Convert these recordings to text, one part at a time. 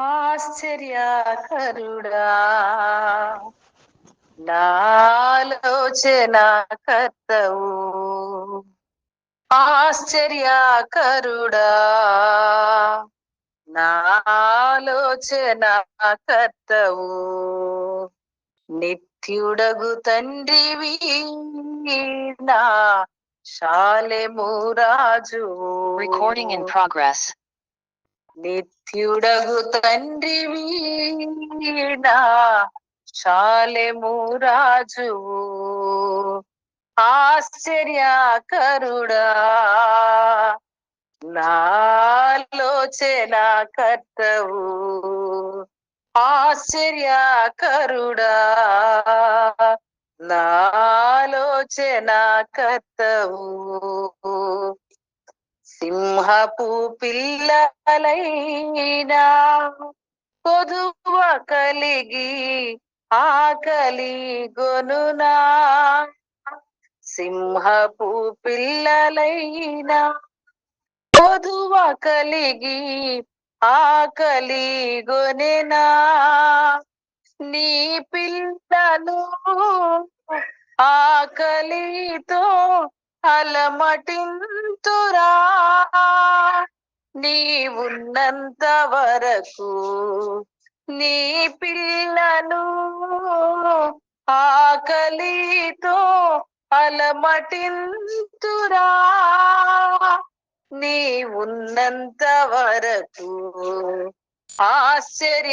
ఆశ్చర్యకరుడా. నాలోచన కర్తవు. ఆశ్చర్యకరుడా. నాలోచన కర్తవు. నిత్యుడగు తండ్రివి నా శాలెము రాజు. రికార్డింగ్ ఇన్ ప్రోగ్రెస్ నిత్యుడగు తండ్రి నా శాలెము రాజు ఆశ్చర్యకరుడా నాలోచన కర్తవు. ఆశ్చర్యకరుడా నాలోచన కర్తవు. సింహపు పిల్లలైనా కొదువ కలిగి ఆకలి గొనునా. సింహపు పిల్లలైనా కొదువ కలిగి ఆకలి గొనెనా. నీ పిల్లలు ఆకలితో అలమటింతురా నీవున్నంత వరకు నీ పిల్లను ఆకలితో అలమటింతురా? నీవున్నంత వరకు ఆశ్చర్యకరుడా?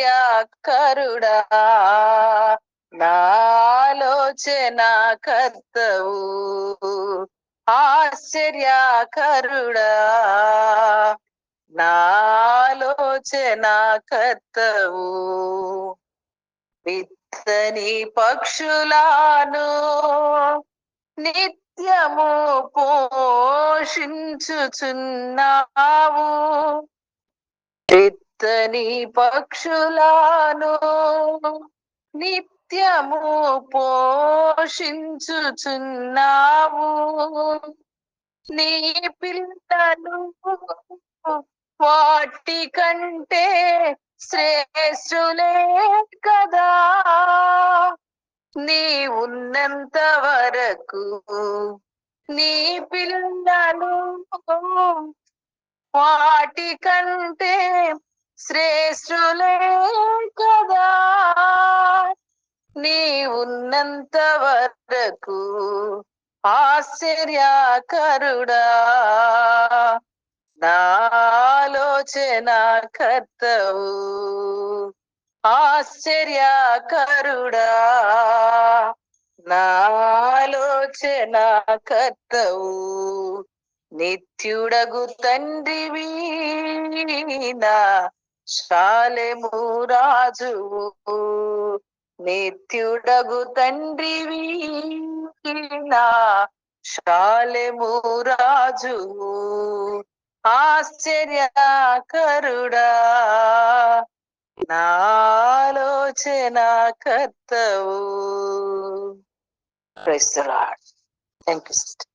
నాలోచన కర్తవు ఆశ్చర్యకరుడా నాలోచన కర్తవు. విత్తని పక్షులాను నిత్యము పోషించుచున్నావు. విత్తని పక్షులాను నిత్యము పోషించుచున్నావు. నీ పిల్లలు వాటి కంటే శ్రేష్ఠులే కదా. నీ ఉన్నంత వరకు నీ పిల్లలు వాటి కంటే శ్రేష్ఠులే కదా. నీ ఉన్నంత వరకు ఆశ్చర్యకరుడా. నాలోచన కర్తవు. ఆశ్చర్యకరుడా. నాలోచన కర్తవు. నిత్యుడగు తండ్రివి నా శాలెము రాజువు. నిత్యుడగు తండ్రివి నా శాలెము రాజు ఆశ్చర్యకరుడా. నాలోచన కర్తవు. Thank you